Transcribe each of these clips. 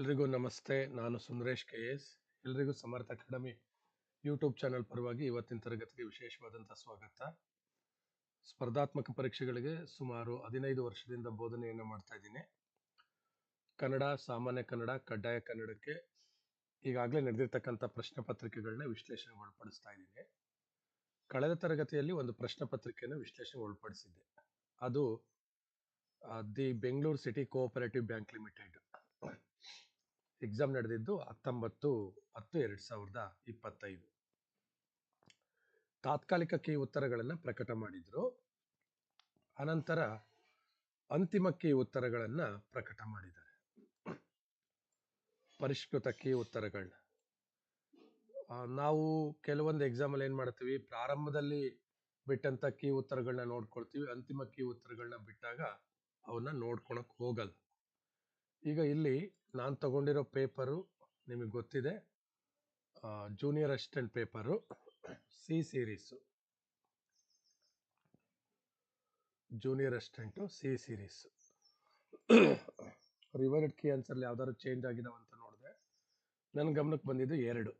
ಎಲ್ರಿಗೂ ನಮಸ್ತೆ. ನಾನು ಸುಂದರೇಶ್ ಕೆ ಎಸ್ ಎಲ್ರಿಗೂ ಸಮರ್ಥ ಅಕಾಡೆಮಿ ಯೂಟ್ಯೂಬ್ ಚಾನೆಲ್ ಪರವಾಗಿ ಇವತ್ತಿನ ತರಗತಿಗೆ ವಿಶೇಷವಾದಂಥ ಸ್ವಾಗತ. ಸ್ಪರ್ಧಾತ್ಮಕ ಪರೀಕ್ಷೆಗಳಿಗೆ ಸುಮಾರು ಹದಿನೈದು ವರ್ಷದಿಂದ ಬೋಧನೆಯನ್ನು ಮಾಡ್ತಾ ಇದ್ದೀನಿ. ಕನ್ನಡ, ಸಾಮಾನ್ಯ ಕನ್ನಡ, ಕಡ್ಡಾಯ ಕನ್ನಡಕ್ಕೆ ಈಗಾಗಲೇ ನಡೆದಿರ್ತಕ್ಕಂಥ ಪ್ರಶ್ನೆ ಪತ್ರಿಕೆಗಳನ್ನ ವಿಶ್ಲೇಷಣೆ ಒಳಪಡಿಸ್ತಾ ಇದ್ದೀನಿ. ಕಳೆದ ತರಗತಿಯಲ್ಲಿ ಒಂದು ಪ್ರಶ್ನೆ ಪತ್ರಿಕೆಯನ್ನು ವಿಶ್ಲೇಷಣೆ ಒಳಪಡಿಸಿದ್ದೆ ಅದು the Bengaluru city cooperative bank limited. Exam ನಡೆದಿದ್ದು ಹತ್ತೊಂಬತ್ತು ಹತ್ತು ಎರಡು ಸಾವಿರದ ಇಪ್ಪತ್ತೈದು. ತಾತ್ಕಾಲಿಕ ಕೀ ಉತ್ತರಗಳನ್ನು ಪ್ರಕಟ ಮಾಡಿದರು. ಅನಂತರ ಅಂತಿಮ ಕೀ ಉತ್ತರಗಳನ್ನು ಪ್ರಕಟ ಮಾಡಿದ್ದಾರೆ. ಪರಿಷ್ಕೃತ ಕೀ ಉತ್ತರಗಳನ್ನ. ನಾವು ಕೆಲವೊಂದು ಎಕ್ಸಾಮಲ್ಲಿ ಏನು ಮಾಡ್ತೀವಿ, ಪ್ರಾರಂಭದಲ್ಲಿ ಬಿಟ್ಟಂತ ಕೀ ಉತ್ತರಗಳನ್ನ ನೋಡ್ಕೊಳ್ತೀವಿ, ಅಂತಿಮ ಕೀ ಉತ್ತರಗಳನ್ನ ಬಿಟ್ಟಾಗ ಅವನ್ನ ನೋಡ್ಕೊಳಕ್ ಹೋಗಲ್ಲ. ಈಗ ಇಲ್ಲಿ ನಾನು ತಗೊಂಡಿರೋ ಪೇಪರು ನಿಮಗೆ ಗೊತ್ತಿದೆ. Junior assistant paper, C series. Junior assistant, C series. Revised key ಆನ್ಸರ್ಲಿ ಯಾವ್ದಾದ್ರು ಚೇಂಜ್ ಆಗಿದೆ ಅಂತ ನೋಡಿದೆ. ನನ್ನ ಗಮನಕ್ಕೆ ಬಂದಿದ್ದು ಎರಡು.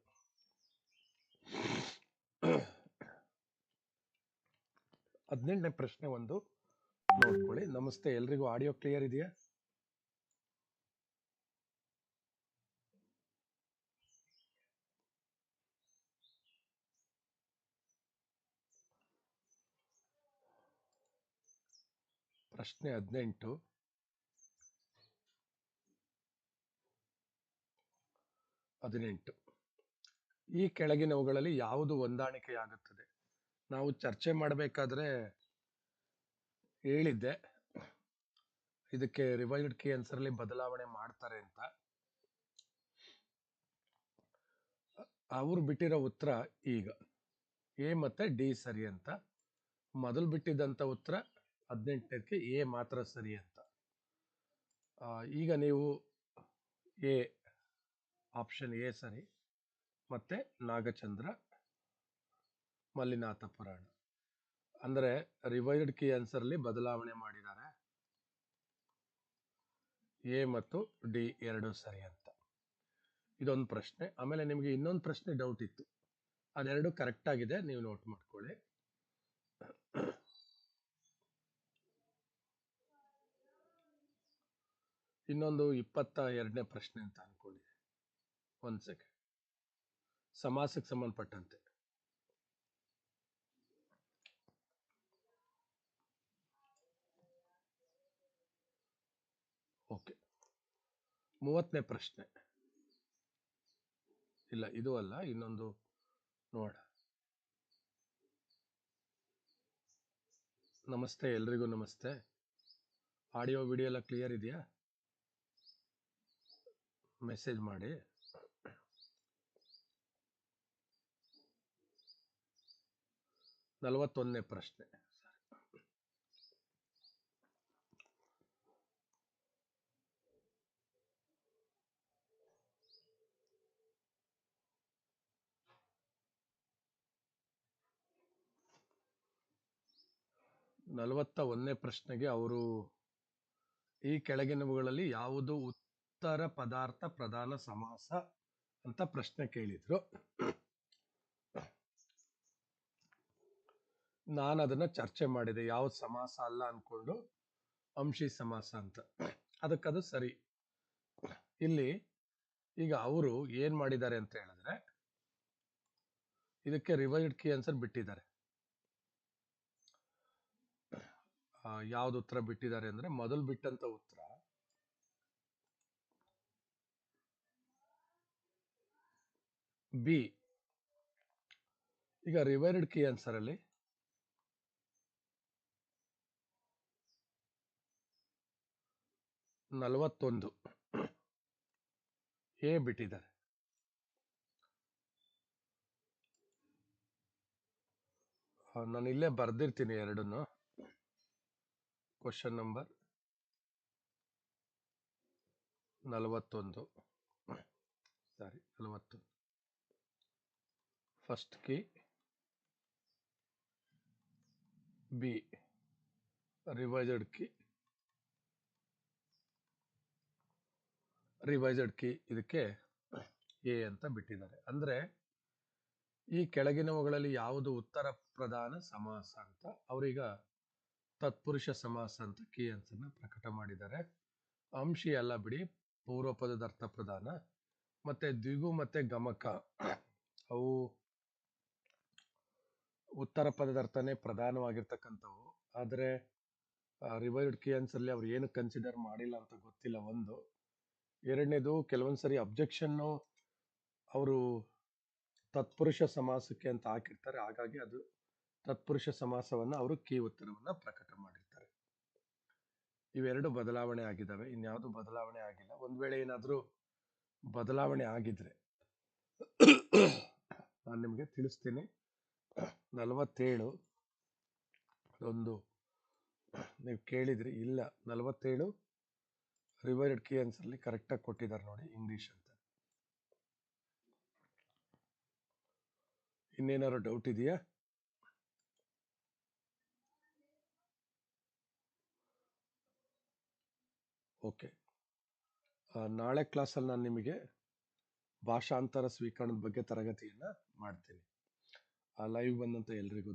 ಹದಿನೆಂಟನೇ ಪ್ರಶ್ನೆ ಒಂದು. ನೋಡ್ಕೊಳ್ಳಿ. ನಮಸ್ತೆ. ಎಲ್ರಿಗೂ ಆಡಿಯೋ ಕ್ಲಿಯರ್ ಇದೆಯಾ? ಪ್ರಶ್ನೆ ಹದಿನೆಂಟು. ಹದಿನೆಂಟು. ಈ ಕೆಳಗಿನವುಗಳಲ್ಲಿ ಯಾವುದು ಹೊಂದಾಣಿಕೆಯಾಗುತ್ತದೆ? ನಾವು ಚರ್ಚೆ ಮಾಡಬೇಕಾದ್ರೆ ಹೇಳಿದ್ದೆ. ಇದಕ್ಕೆ ರಿವೈಲ್ಡ್ ಕೀ ಆನ್ಸರ್ಲಿ ಬದಲಾವಣೆ ಮಾಡ್ತಾರೆ ಅಂತ. ಅವ್ರು ಬಿಟ್ಟಿರೋ ಉತ್ತರ ಈಗ. ಎ ಮತ್ತೆ ಡಿ ಸರಿ ಅಂತ. ಮೊದಲು ಬಿಟ್ಟಿದ್ದಂಥ ಉತ್ತರ ಹದಿನೆಂಟನೇದಕ್ಕೆ ಎ ಮಾತ್ರ ಸರಿ ಅಂತ. ಈಗ ನೀವು ಎ, ಆಪ್ಷನ್ ಎ ಸರಿ, ಮತ್ತೆ ನಾಗಚಂದ್ರ, ಮಲ್ಲಿನಾಥ ಪುರಾಣ. ಅಂದರೆ ರಿವೈಸ್ಡ್ ಕೀ ಆನ್ಸರ್ಲಿ ಬದಲಾವಣೆ ಮಾಡಿದ್ದಾರೆ. ಎ ಮತ್ತು ಡಿ ಎರಡು ಸರಿ ಅಂತ. ಇದೊಂದು ಪ್ರಶ್ನೆ. ಆಮೇಲೆ ನಿಮಗೆ ಇನ್ನೊಂದು ಪ್ರಶ್ನೆ ಡೌಟ್ ಇತ್ತು. ಅದೆರಡು ಕರೆಕ್ಟ್ ಆಗಿದೆ, ನೀವು ನೋಟ್ ಮಾಡ್ಕೊಳ್ಳಿ. ಇನ್ನೊಂದು ಇಪ್ಪತ್ತ ಎರಡನೇ ಪ್ರಶ್ನೆ ಅಂತ ಅನ್ಕೊಂಡಿದೆ ಒಂದು ಸೆಕೆಂಡ್ ಸಮಾಸಕ್ಕೆ ಸಂಬಂಧಪಟ್ಟಂತೆ. ಓಕೆ. ಮೂವತ್ತನೇ ಪ್ರಶ್ನೆ. ಇಲ್ಲ, ಇದು ಅಲ್ಲ, ಇನ್ನೊಂದು ನೋಡ. ನಮಸ್ತೆ, ಎಲ್ರಿಗೂ ನಮಸ್ತೆ. ಆಡಿಯೋ, ವಿಡಿಯೋ ಎಲ್ಲ ಕ್ಲಿಯರ್ ಇದೆಯಾ? ಮೆಸೇಜ್ ಮಾಡಿ. ನಲವತ್ತೊಂದನೇ ಪ್ರಶ್ನೆ. ನಲವತ್ತ ಒಂದನೇ ಪ್ರಶ್ನೆಗೆ ಅವರು ಈ ಕೆಳಗಿನವುಗಳಲ್ಲಿ ಯಾವುದು ಉತ್ತರ ಪದಾರ್ಥ ಪ್ರಧಾನ ಸಮಾಸ ಅಂತ ಪ್ರಶ್ನೆ ಕೇಳಿದ್ರು. ನಾನು ಅದನ್ನ ಚರ್ಚೆ ಮಾಡಿದೆ, ಯಾವ ಸಮಾಸ ಅಲ್ಲ ಅನ್ಕೊಂಡು, ಅಂಶಿ ಸಮಾಸ ಅಂತ. ಅದಕ್ಕದು ಸರಿ. ಇಲ್ಲಿ ಈಗ ಅವರು ಏನ್ ಮಾಡಿದ್ದಾರೆ ಅಂತ ಹೇಳಿದ್ರೆ, ಇದಕ್ಕೆ ರಿವೈಡ್ ಕೀ ಆನ್ಸರ್ ಬಿಟ್ಟಿದ್ದಾರೆ. ಯಾವ್ದು ಉತ್ತರ ಬಿಟ್ಟಿದ್ದಾರೆ ಅಂದ್ರೆ, ಮೊದಲು ಬಿಟ್ಟಂತ ಉತ್ತರ ಬಿ. ಈಗ ರಿವೈರ್ಡ್ ಕೀ ಆನ್ಸರ್ ಅಲ್ಲಿ. ನಲವತ್ತೊಂದು. ಎ ಬಿಟ್ಟಿದ್ದಾರೆ. ನಾನು ಇಲ್ಲೇ ಬರ್ದಿರ್ತೀನಿ ಎರಡನ್ನು. ಕ್ವಶನ್ ನಂಬರ್ ನಲವತ್ತೊಂದು. ಸಾರಿ, ನಲವತ್ತೊಂದು. First key B revised key revised key ಇದಕ್ಕೆ ಎ ಅಂತ ಬಿಟ್ಟಿದ್ದಾರೆ. ಅಂದರೆ ಈ ಕೆಳಗಿನವುಗಳಲ್ಲಿ ಯಾವುದು ಉತ್ತರ ಪ್ರಧಾನ ಸಮಾಸ ಅಂತ, ಅವರೀಗ ತತ್ಪುರುಷ ಸಮಾಸ ಅಂತ ಕೀ ಅಂತನ್ನ ಪ್ರಕಟ ಮಾಡಿದ್ದಾರೆ. ಅಂಶಿ ಅಲ್ಲ ಬಿಡಿ ಪೂರ್ವ ಪದದ ಅರ್ಥ ಪ್ರಧಾನ. ಮತ್ತೆ ದ್ವಿಗು ಮತ್ತೆ ಗಮಕ, ಅವು ಉತ್ತರ ಪದದ ಅರ್ಥನೇ ಪ್ರಧಾನವಾಗಿರ್ತಕ್ಕಂಥವು. ಆದರೆ ರಿವೈರ್ಡ್ ಕಿಯನ್ಸ್ ಅಲ್ಲಿ ಅವ್ರು ಏನು ಕನ್ಸಿಡರ್ ಮಾಡಿಲ್ಲ ಅಂತ ಗೊತ್ತಿಲ್ಲ ಒಂದು. ಎರಡನೇದು, ಕೆಲವೊಂದ್ಸರಿ ಅಬ್ಜೆಕ್ಷನ್ನು ಅವರು ತತ್ಪುರುಷ ಸಮಾಸಕ್ಕೆ ಅಂತ ಹಾಕಿರ್ತಾರೆ. ಹಾಗಾಗಿ ಅದು ತತ್ಪುರುಷ ಸಮಾಸವನ್ನ ಅವರು ಕೀ ಉತ್ತರವನ್ನ ಪ್ರಕಟ ಮಾಡಿರ್ತಾರೆ. ಇವೆರಡು ಬದಲಾವಣೆ ಆಗಿದ್ದಾವೆ ಇನ್ಯಾವುದು ಬದಲಾವಣೆ ಆಗಿಲ್ಲ. ಒಂದ್ ವೇಳೆ ಏನಾದರೂ ಬದಲಾವಣೆ ಆಗಿದ್ರೆ, ನಾನು ನಿಮಗೆ ತಿಳಿಸ್ತೀನಿ. ನಲವತ್ತೇಳು. ಒಂದು ನೀವು ಕೇಳಿದ್ರಿ, ಇಲ್ಲ, ನಲವತ್ತೇಳು. ರಿವೈರ್ಡ್ ಕೀ ಕರೆಕ್ಟಾಗಿ ಕೊಟ್ಟಿದ್ದಾರೆ ನೋಡಿ ಇಂಗ್ಲಿಷ್ ಅಂತ. ಇನ್ನೇನಾದ್ರು ಡೌಟ್ ಇದೆಯಾ? ಓಕೆ ನಾಳೆ ಕ್ಲಾಸಲ್ಲಿ ನಾನು ನಿಮಗೆ ಭಾಷಾಂತರ ಸ್ವೀಕರಣದ ಬಗ್ಗೆ ತರಗತಿಯನ್ನು ಮಾಡ್ತೀನಿ. ಆ ಲೈವ್ ಬಂದಂಥ ಎಲ್ರಿಗೂ